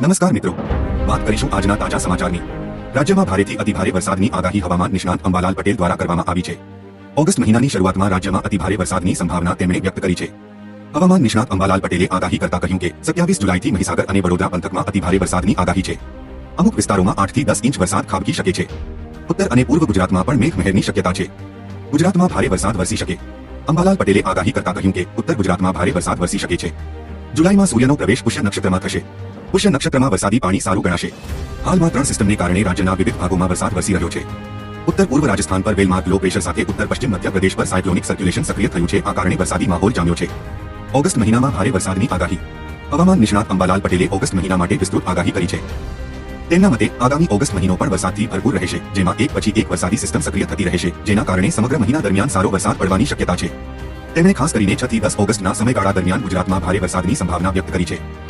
નમસ્કાર મિત્રો. વાત કરીશું આજના તાજા સમાચારની. રાજ્યમાં ભારેથી અતિભારે વરસાદની આગાહી હવામાન નિષ્ણાંત અંબાલાલ પટેલ દ્વારા કરવામાં આવી છે. ઓગસ્ટ મહિનાની શરૂઆતમાં રાજ્યમાં અતિભારે વરસાદની સંભાવના તેમણે વ્યક્ત કરી છે. હવામાન નિષ્ણાંત અંબાલાલ પટેલે આગાહી કરતા કહ્યું કે, સત્યાવીસ જુલાઈથી મહીસાગર અને વડોદરા પંથકમાં અતિભારે વરસાદની આગાહી છે. અમુક વિસ્તારોમાં આઠથી દસ ઇંચ વરસાદ ખાબકી શકે છે. ઉત્તર અને પૂર્વ ગુજરાતમાં પણ મેઘમહેરની શક્યતા છે. ગુજરાતમાં ભારે વરસાદ વરસી શકે. અંબાલાલ પટેલે આગાહી કરતા કહ્યું કે, ઉત્તર ગુજરાતમાં ભારે વરસાદ વરસી શકે છે. જુલાઈમાં સૂર્યનો પ્રવેશ પુષ્ય નક્ષત્રમાં થશે. પુષ્ય નક્ષત્રમાં વરસાદી પાણી સારું ગણાશે. હાલમાં ત્રણ સિસ્ટમને કારણે રાજ્યના વિવિધ ભાગોમાં વરસાદ વરસી રહ્યો છે. ઉત્તર પૂર્વ રાજસ્થાન પર વેલમાર્ક લો પ્રેશર સાથે ઉત્તર પશ્ચિમ મધ્યપ્રદેશ પર સાયક્લોનિક સર્ક્યુલેશન સક્રિય થયું છે. આ કારણે વરસાદી માહોલ જામ્યો છે. ઓગસ્ટ મહિનામાં ભારે વરસાદની આગાહી. હવામાન નિષ્ણાત અંબાલાલ પટેલે ઓગસ્ટ મહિના માટે વિસ્તૃત આગાહી કરી છે. તેમના મતે, આગામી ઓગસ્ટ મહિનો પણ વરસાદથી ભરપૂર રહેશે, જેમાં એક પછી એક વરસાદી સિસ્ટમ સક્રિય થતી રહેશે, જેના કારણે સમગ્ર મહિના દરમિયાન સારો વરસાદ પડવાની શક્યતા છે. તેમણે ખાસ કરીને છ થી દસ ઓગસ્ટના સમયગાળા દરમિયાન ગુજરાતમાં ભારે વરસાદની સંભાવના વ્યક્ત કરી છે.